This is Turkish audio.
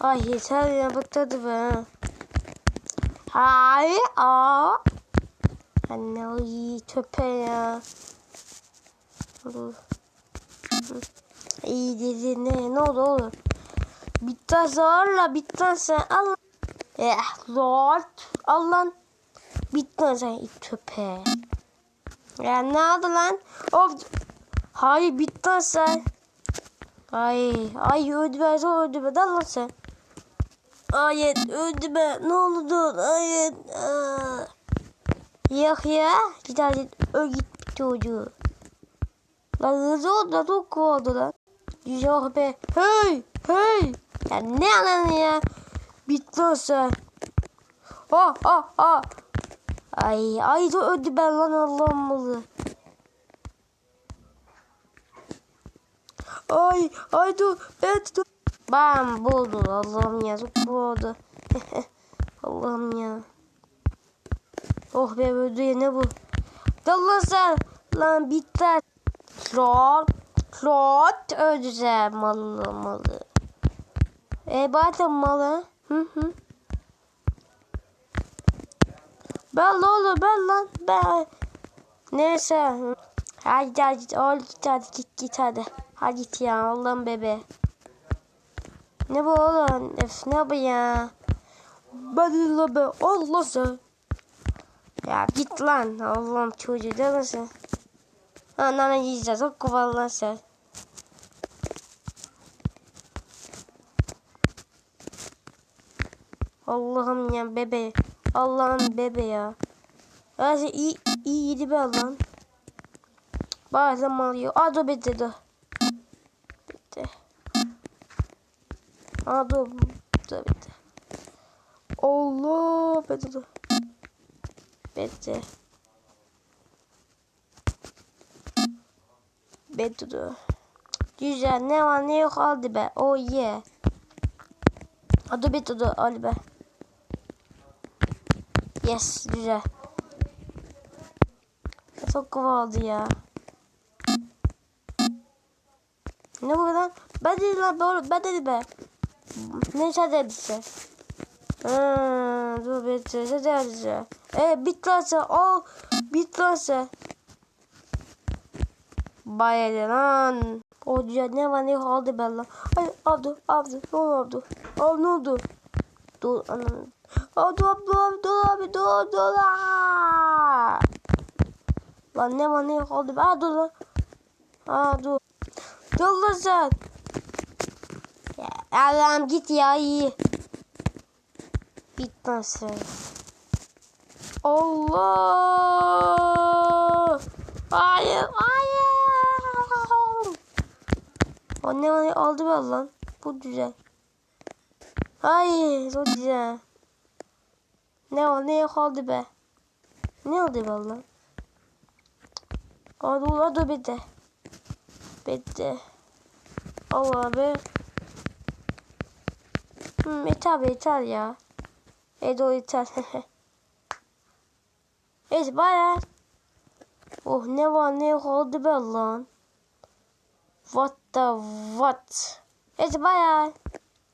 Ay yeter ya bıktırdı be. Hayır. Aa. Anne o iyi köpe ya. İyi dedi ne ne oldu oğlum? Bitten zarla bitten sen al. Eh lord al lan. Bitten sen it köpe. Ya ne oldu lan? Of. Hayır bitten sen. Ay ay öldü ben öldü ben lan sen. Hayır öldü ben ne oldu hayır. Yok ya. Bir tane öl git çocuğu. Lan hızlı oldu lan çok oldu lan. Yok be. Hey hey. Ya ne ananı ya. Bitti o sen. Ah ah ah. Ay ay da öldü ben lan Allah'ım malı. Ay ay dur ben dur. Ben buldum Allah'ım ya çok oldu. Allah'ım ya. Oh be öldü ya ne bu? Dallan sen. Lan bitti. Klot. Klot öldüreceğim malı malı. E zaten malı. Hı hı. Ben oğlum ben lan ben. Neyse. Hadi hadi oğlum git hadi git git hadi. Hadi git ya Allah'ım bebe. Ne bu oğlum? Öf ne bu ya? De be Allah sen. Ya git lan Allah'ım çocuğu değil misin? Anana yiyeceğiz o kovalan sen. Allah'ım ya bebe. Allah'ım bebe ya. Ya iyi, iyi yedi be Allah'ım. Bazen mal yiyor. Aa dur Aa dur. Dur bitti. Allah. Bitti dur. Bitti. Bitti dur. Güzel ne var ne yok aldı be. Oh yeah. Hadi bitti dur al be. Yes güzel. Çok kovaldı ya. Ne bu lan? Ben dedim lan ben dedim be. Ne sen dedin sen? Ha, dur bitti. Sen dedin sen. E bit lan sen. Al. Bit lan sen. Bayağı lan. O güzel ne var ne ben lan. Ay aldı aldı. Ne oldu? Al ne oldu? Dur anam. Aa, dur dur dur abi dur dur. Lan ne var ne oldu. Aa dur lan. Aa dur. Dur lan sen. Allah'ım git ya iyi. Lan sen. Allah. Hayır hayır. Ne aldı ben lan. Bu güzel. Hayır o güzel. Ne o ne oldu be. Ne oldu be lan? Hadi hadi bitti. Bitti. Allah be. Hmm, yeter be yeter ya. Edo yeter. Evet bayağı. Oh ne var ne oldu be lan. What the what? Evet bayağı.